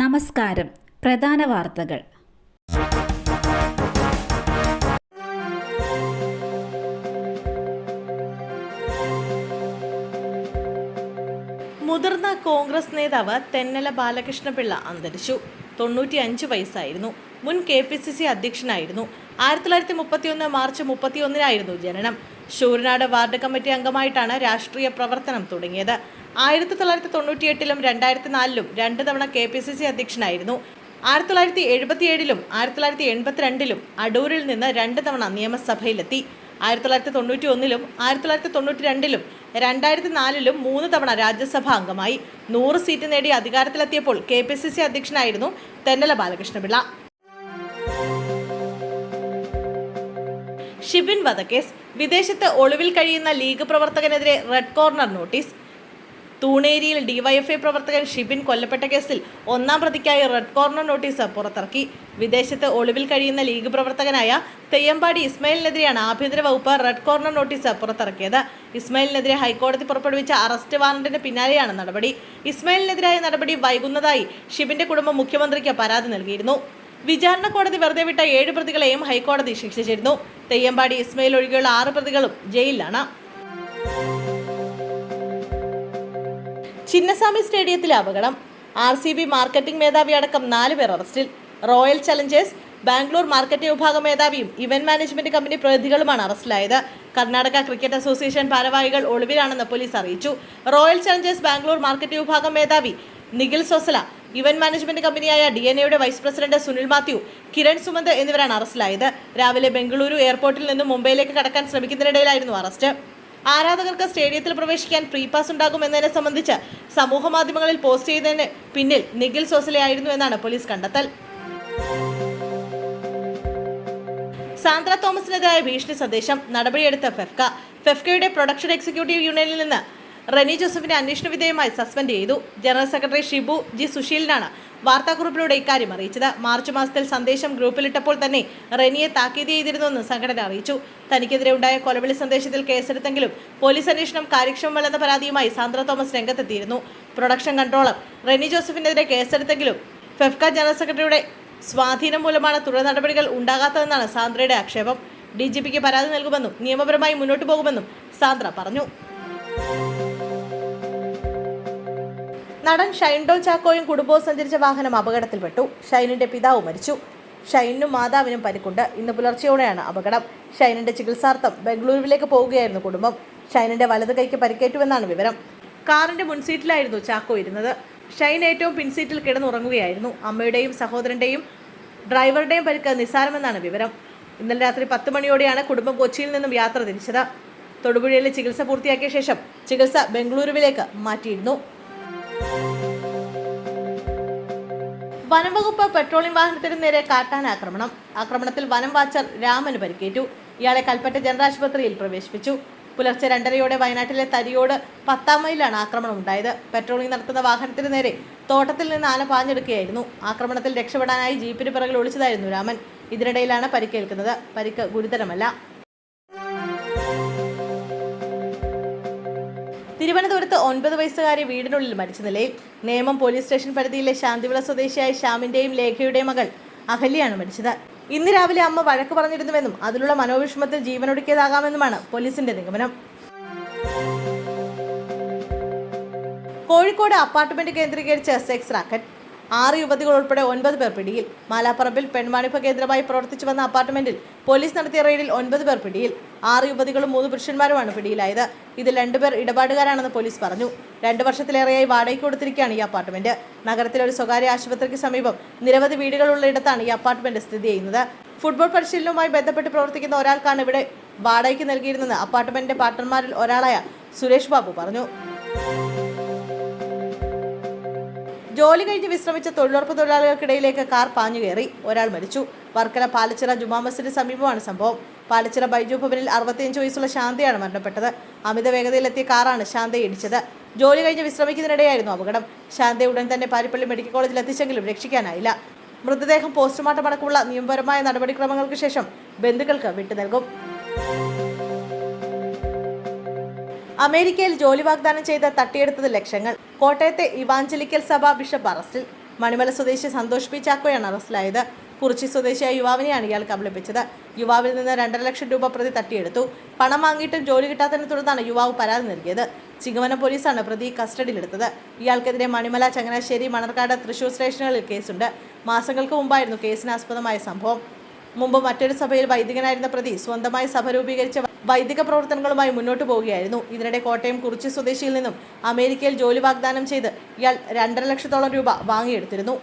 നമസ്കാരം. പ്രധാന വാർത്തകൾ. മുതിർന്ന കോൺഗ്രസ് നേതാവ് തെന്നല ബാലകൃഷ്ണപിള്ള അന്തരിച്ചു. തൊണ്ണൂറ്റി അഞ്ച് വയസ്സായിരുന്നു. മുൻ കെ പി സി സി അധ്യക്ഷനായിരുന്നു. ആയിരത്തി തൊള്ളായിരത്തി മുപ്പത്തിയൊന്ന് മാർച്ച് മുപ്പത്തിയൊന്നിനായിരുന്നു ജനനം. ശൂരനാട് വാർഡ് കമ്മിറ്റി അംഗമായിട്ടാണ് രാഷ്ട്രീയ പ്രവർത്തനം തുടങ്ങിയത്. ആയിരത്തി തൊള്ളായിരത്തി തൊണ്ണൂറ്റിയെട്ടിലും രണ്ടായിരത്തി നാലിലും രണ്ട് തവണ കെ പി സി സി അധ്യക്ഷനായിരുന്നു. ആയിരത്തി തൊള്ളായിരത്തി എഴുപത്തിയേഴിലും ആയിരത്തി തൊള്ളായിരത്തി എൺപത്തിരണ്ടിലും അടൂരിൽ നിന്ന് രണ്ട് തവണ നിയമസഭയിലെത്തി. ആയിരത്തി തൊള്ളായിരത്തി തൊണ്ണൂറ്റി ഒന്നിലും ആയിരത്തി തൊള്ളായിരത്തി തൊണ്ണൂറ്റി രണ്ടിലും രണ്ടായിരത്തി നാലിലും മൂന്ന് തവണ രാജ്യസഭാ അംഗമായി നൂറ് സീറ്റ് നേടി അധികാരത്തിലെത്തിയപ്പോൾ കെ പി സി സി അധ്യക്ഷനായിരുന്നു തെന്നല ബാലകൃഷ്ണപിള്ള. ഷിബിൻ വധക്കേസ് വിദേശത്ത് ഒളിവിൽ കഴിയുന്ന ലീഗ് പ്രവർത്തകനെതിരെ റെഡ് കോർണർ നോട്ടീസ് തൂണേരിയിൽ ഡിവൈഎഫ്ഐ പ്രവർത്തകൻ ഷിബിൻ കൊല്ലപ്പെട്ട കേസിൽ ഒന്നാം പ്രതിക്കായി റെഡ് കോർണർ നോട്ടീസ് പുറത്തിറക്കി. വിദേശത്ത് ഒളിവിൽ കഴിയുന്ന ലീഗ് പ്രവർത്തകനായ തെയ്യമ്പാടി ഇസ്മയിലിനെതിരെയാണ് ആഭ്യന്തര വകുപ്പ് റെഡ് കോർണർ നോട്ടീസ് പുറത്തിറക്കിയത്. ഇസ്മയിലിനെതിരെ ഹൈക്കോടതി പുറപ്പെടുവിച്ച അറസ്റ്റ് വാറന്റിന് പിന്നാലെയാണ് നടപടി. ഇസ്മയിലിനെതിരായ നടപടി വൈകുന്നതായി ഷിബിന്റെ കുടുംബം മുഖ്യമന്ത്രിക്ക് പരാതി നൽകിയിരുന്നു. വിചാരണ കോടതി വെറുതെ വിട്ട ഏഴ് പ്രതികളെയും ഹൈക്കോടതി ശിക്ഷിച്ചിരുന്നു. തെയ്യമ്പാടി ഇസ്മയിൽ ഒഴികെയുള്ള ആറ് പ്രതികളും ജയിലിലാണ്. ചിന്നസ്വാമി സ്റ്റേഡിയത്തിലെ അപകടം. ആർ സി ബി മാർക്കറ്റിംഗ് മേധാവി അടക്കം നാല് പേർ അറസ്റ്റിൽ. റോയൽ ചലഞ്ചേഴ്സ് ബാംഗ്ലൂർ മാർക്കറ്റിംഗ് വിഭാഗം മേധാവിയും ഇവന്റ് മാനേജ്മെന്റ് കമ്പനി പ്രതിനിധികളുമാണ് അറസ്റ്റിലായത്. കർണാടക ക്രിക്കറ്റ് അസോസിയേഷൻ ഭാരവാഹികൾ ഒളിവിലാണെന്ന് പോലീസ് അറിയിച്ചു. റോയൽ ചലഞ്ചേഴ്സ് ബാംഗ്ലൂർ മാർക്കറ്റിംഗ് വിഭാഗം മേധാവി നിഖിൽ സൊസല ഇവന്റ് മാനേജ്മെന്റ് കമ്പനിയായ ഡി എൻ എയുടെ വൈസ് പ്രസിഡന്റ് സുനിൽ മാത്യു കിരൺ സുമന്ത് എന്നിവരാണ് അറസ്റ്റിലായത്. രാവിലെ ബംഗളൂരു എയർപോർട്ടിൽ നിന്നും മുംബൈയിലേക്ക് കടക്കാൻ ശ്രമിക്കുന്നതിനിടയിലായിരുന്നു അറസ്റ്റ്. ആരാധകർക്ക് സ്റ്റേഡിയത്തിൽ പ്രവേശിക്കാൻ ഫ്രീ പാസ് ഉണ്ടാകും എന്നതിനെ സംബന്ധിച്ച് സമൂഹ മാധ്യമങ്ങളിൽ പോസ്റ്റ് ചെയ്തതിന് പിന്നിൽ നിഖിൽ സോസലയായിരുന്നു എന്നാണ് പോലീസ് കണ്ടെത്തൽ. സാന്ദ്ര തോമസിനെതിരായ ഭീഷണി സന്ദേശം നടപടിയെടുത്ത ഫെഫ്ക. ഫെഫ്കയുടെ പ്രൊഡക്ഷൻ എക്സിക്യൂട്ടീവ് യൂണിയനിൽ നിന്ന് റെനി ജോസഫിനെ അന്വേഷണ വിധേയമായി സസ്പെൻഡ് ചെയ്തു. ജനറൽ സെക്രട്ടറി ഷിബു ജി സുശീലിനാണ് വാർത്താക്കുറിപ്പിലൂടെ ഇക്കാര്യം അറിയിച്ചത്. മാർച്ച് മാസത്തിൽ സന്ദേശം ഗ്രൂപ്പിലിട്ടപ്പോൾ തന്നെ റെനിയെ താക്കീത് ചെയ്തിരുന്നുവെന്ന് സംഘടന അറിയിച്ചു. തനിക്കെതിരെ ഉണ്ടായ കൊലവിളി സന്ദേശത്തിൽ കേസെടുത്തെങ്കിലും പോലീസ് അന്വേഷണം കാര്യക്ഷമമല്ലെന്ന പരാതിയുമായി സാന്ദ്ര തോമസ് രംഗത്തെത്തിയിരുന്നു. പ്രൊഡക്ഷൻ കൺട്രോളർ റെനി ജോസഫിനെതിരെ കേസെടുത്തെങ്കിലും ഫെഫ്ക ജനറൽ സെക്രട്ടറിയുടെ സ്വാധീനം മൂലമാണ് തുടർ നടപടികൾ ഉണ്ടാകാത്തതെന്നാണ് സാന്ദ്രയുടെ ആക്ഷേപം. ഡി ജി പിക്ക് പരാതി നൽകുമെന്നും നിയമപരമായി മുന്നോട്ടു പോകുമെന്നും സാന്ദ്ര പറഞ്ഞു. നടൻ ഷൈൻ ഡോൾ ചാക്കോയും കുടുംബവും സഞ്ചരിച്ച വാഹനം അപകടത്തിൽപ്പെട്ടു. ഷൈനിന്റെ പിതാവ് മരിച്ചു. ഷൈനും മാതാവിനും പരിക്കുണ്ട്. ഇന്ന് പുലർച്ചെയോടെയാണ് അപകടം. ഷൈനിന്റെ ചികിത്സാർത്ഥം ബംഗളൂരുവിലേക്ക് പോവുകയായിരുന്നു കുടുംബം. ഷൈനിന്റെ വലത് കൈക്ക് പരിക്കേറ്റുവെന്നാണ് വിവരം. കാറിന്റെ മുൻസീറ്റിലായിരുന്നു ചാക്കോ ഇരുന്നത്. ഷൈൻ ഏറ്റവും പിൻസീറ്റിൽ കിടന്നുറങ്ങുകയായിരുന്നു. അമ്മയുടെയും സഹോദരന്റെയും ഡ്രൈവറുടെയും പരിക്ക് നിസ്സാരമെന്നാണ് വിവരം. ഇന്നലെ രാത്രി പത്ത് മണിയോടെയാണ് കുടുംബം കൊച്ചിയിൽ നിന്നും യാത്ര തിരിച്ചത്. തൊടുപുഴയിലെ ചികിത്സ പൂർത്തിയാക്കിയ ശേഷം ചികിത്സ ബംഗളൂരുവിലേക്ക് മാറ്റിയിരുന്നു. വനംവകുപ്പ് പെട്രോളിംഗ് വാഹനത്തിന് നേരെ കാട്ടാന ആക്രമണം. ആക്രമണത്തിൽ വനം വാച്ചർ രാമന് പരിക്കേറ്റു. ഇയാളെ കൽപ്പറ്റ ജനറൽ ആശുപത്രിയിൽ പ്രവേശിപ്പിച്ചു. പുലർച്ചെ രണ്ടരയോടെ വയനാട്ടിലെ തരിയോട് പത്താം മൈലാണ് ആക്രമണം ഉണ്ടായത് പെട്രോളിംഗ് നടത്തുന്ന വാഹനത്തിന് നേരെ തോട്ടത്തിൽ നിന്ന് ആന പാഞ്ഞെടുക്കുകയായിരുന്നു. ആക്രമണത്തിൽ രക്ഷപ്പെടാനായി ജീപ്പിന് പിറകിൽ ഒളിച്ചതായിരുന്നു രാമൻ. ഇതിനിടയിലാണ് പരിക്കേൽക്കുന്നത്. പരിക്ക് ഗുരുതരമല്ല. തിരുവനന്തപുരത്ത് ഒൻപത് വയസ്സുകാരി വീടിനുള്ളിൽ മരിച്ച നിലയിൽ നേമം പോലീസ് സ്റ്റേഷൻ പരിധിയിലെ ശാന്തിവിള സ്വദേശിയായ ശ്യാമിന്റെയും ലേഖയുടെയും മകൾ അഹല്യയാണ് മരിച്ചത്. ഇന്ന് രാവിലെ അമ്മ വഴക്ക് പറഞ്ഞിരുന്നുവെന്നും അതിലുള്ള മനോവിഷമത്തിൽ ജീവനൊടുക്കിയതാകാമെന്നുമാണ് പോലീസിന്റെ നിഗമനം. കോഴിക്കോട് അപ്പാർട്ട്മെന്റ് കേന്ദ്രീകരിച്ച് സെക്സ് റാക്കറ്റ് ആറ് യുവതികൾ ഉൾപ്പെടെ ഒൻപത് പേർ പിടിയിൽ. മാലാപ്പറമ്പിൽ പെൺവാണിഭ കേന്ദ്രമായി പ്രവർത്തിച്ചു വന്ന അപ്പാർട്ട്മെന്റിൽ പോലീസ് നടത്തിയ റെയ്ഡിൽ ഒൻപത് പേർ പിടിയിൽ. ആറ് യുവതികളും മൂന്ന് പുരുഷന്മാരുമാണ് പിടിയിലായത്. ഇതിൽ രണ്ടുപേർ ഇടപാടുകാരാണെന്ന് പോലീസ് പറഞ്ഞു. രണ്ടു വർഷത്തിലേറെയായി വാടകയ്ക്ക് കൊടുത്തിരിക്കുകയാണ് ഈ അപ്പാർട്ട്മെന്റ്. നഗരത്തിലെ ഒരു സ്വകാര്യ ആശുപത്രിക്ക് സമീപം നിരവധി വീടുകളുള്ള ഇടത്താണ് ഈ അപ്പാർട്ട്മെന്റ് സ്ഥിതി ചെയ്യുന്നത്. ഫുട്ബോൾ പരിശീലനവുമായി ബന്ധപ്പെട്ട് പ്രവർത്തിക്കുന്ന ഒരാൾക്കാണ് ഇവിടെ വാടകയ്ക്ക് നൽകിയിരുന്നത് അപ്പാർട്ട്മെന്റിന്റെ പാർട്ട്ണർമാരിൽ ഒരാളായ സുരേഷ് ബാബു പറഞ്ഞു. ജോലി കഴിഞ്ഞ് വിശ്രമിച്ച തൊഴിലുറപ്പ് തൊഴിലാളികൾക്കിടയിലേക്ക് കാർ പാഞ്ഞു കയറി. ഒരാൾ മരിച്ചു. വർക്കല പാലച്ചിറ ജുമാ മസ്ജിദിന് സമീപമാണ് സംഭവം. പാലച്ചിറ ബൈജു ഭവനിൽ അറുപത്തിയഞ്ച് വയസ്സുള്ള ശാന്തയാണ് മരണപ്പെട്ടത്. അമിത വേഗതയിലെത്തിയ കാറാണ് ശാന്തയെ ഇടിച്ചത്. ജോലി കഴിഞ്ഞ് വിശ്രമിക്കുന്നതിനിടെയായിരുന്നു അപകടം. ശാന്തയെ ഉടൻ തന്നെ പാരിപ്പള്ളി മെഡിക്കൽ കോളേജിൽ എത്തിച്ചെങ്കിലും രക്ഷിക്കാനായില്ല. മൃതദേഹം പോസ്റ്റ്മോർട്ടം അടക്കമുള്ള നിയമപരമായ നടപടിക്രമങ്ങൾക്ക് ശേഷം ബന്ധുക്കൾക്ക് വിട്ടു നൽകും. അമേരിക്കയിൽ ജോലി വാഗ്ദാനം ചെയ്ത തട്ടിയെടുത്തത് ലക്ഷങ്ങൾ. കോട്ടയത്തെ ഇവാഞ്ചലിക്കൽ സഭ ബിഷപ്പ് അറസ്റ്റിൽ മണിമല സ്വദേശി സന്തോഷ് പി ചാക്കോയാണ് അറസ്റ്റിലായത്. കുറിച്ചി സ്വദേശിയായ യുവാവിനെയാണ് ഇയാൾ കബളിപ്പിച്ചത്. യുവാവിൽ നിന്ന് രണ്ടര ലക്ഷം രൂപ പ്രതി തട്ടിയെടുത്തു. പണം വാങ്ങിയിട്ടും ജോലി കിട്ടാത്തതിനെ തുടർന്നാണ് യുവാവ് പരാതി നൽകിയത്. ചിങ്ങവനം പോലീസാണ് പ്രതി കസ്റ്റഡിയിലെടുത്തത്. ഇയാൾക്കെതിരെ മണിമല ചങ്ങനാശ്ശേരി മണർക്കാട് തൃശൂർ സ്റ്റേഷനുകളിൽ കേസുണ്ട്. മാസങ്ങൾക്ക് മുമ്പായിരുന്നു കേസിനാസ്പദമായ സംഭവം. മുമ്പ് മറ്റൊരു സഭയിൽ വൈദികനായിരുന്ന പ്രതി സ്വന്തമായി സഭ രൂപീകരിച്ച വൈദിക പ്രവർത്തനങ്ങളുമായി മുന്നോട്ട് പോവുകയായിരുന്നു. ഇതിനിടെ കോട്ടയം കുറിച്ചി സ്വദേശിയിൽ നിന്നും അമേരിക്കയിൽ ജോലി വാഗ്ദാനം ചെയ്ത് ഇയാൾ രണ്ടര ലക്ഷത്തോളം രൂപ വാങ്ങിയെടുത്തിരുന്നു.